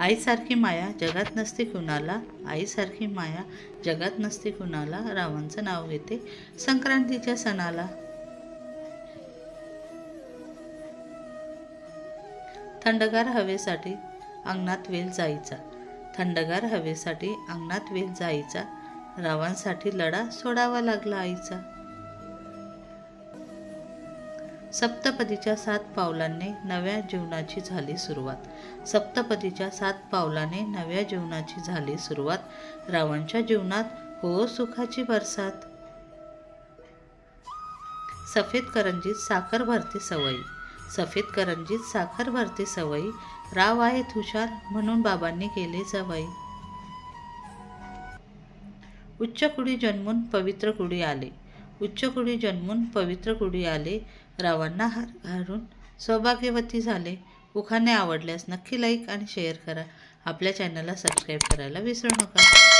आईसारखी माया जगात नसते कुणाला आईसारखी माया जगात नसते कुणाला रावांचं नाव घेते संक्रांतीच्या सणाला. थंडगार हवेसाठी अंगणात वेल जायचा. थंडगार हवेसाठी अंगणात वेल जायचा. रावांसाठी लढा सोडावा लागला आईचा. सप्तपदीच्या सात पावलांनी नव्या जीवनाची झाली सुरुवात. सप्तपदीच्या सात पावलाने नव्या जीवनाची झाली सुरुवात. रावांच्या जीवनात हो सुखाची बरसात. सफेद करंजीत साखर भरती सवयी. सफेद करंजीत साखर भरती सवयी. राव आहे तुषार म्हणून बाबांनी केले सवयी. उच्च कुडी जन्मून पवित्र कुडी आले. उच्च कुडी जन्मून पवित्र कुडी आले रावांना हार घालून सौभाग्यवती झाले. उखाणे आवडल्यास नक्की लाईक आणि शेअर करा. आपल्या चॅनलला सबस्क्राईब करायला विसरू नका.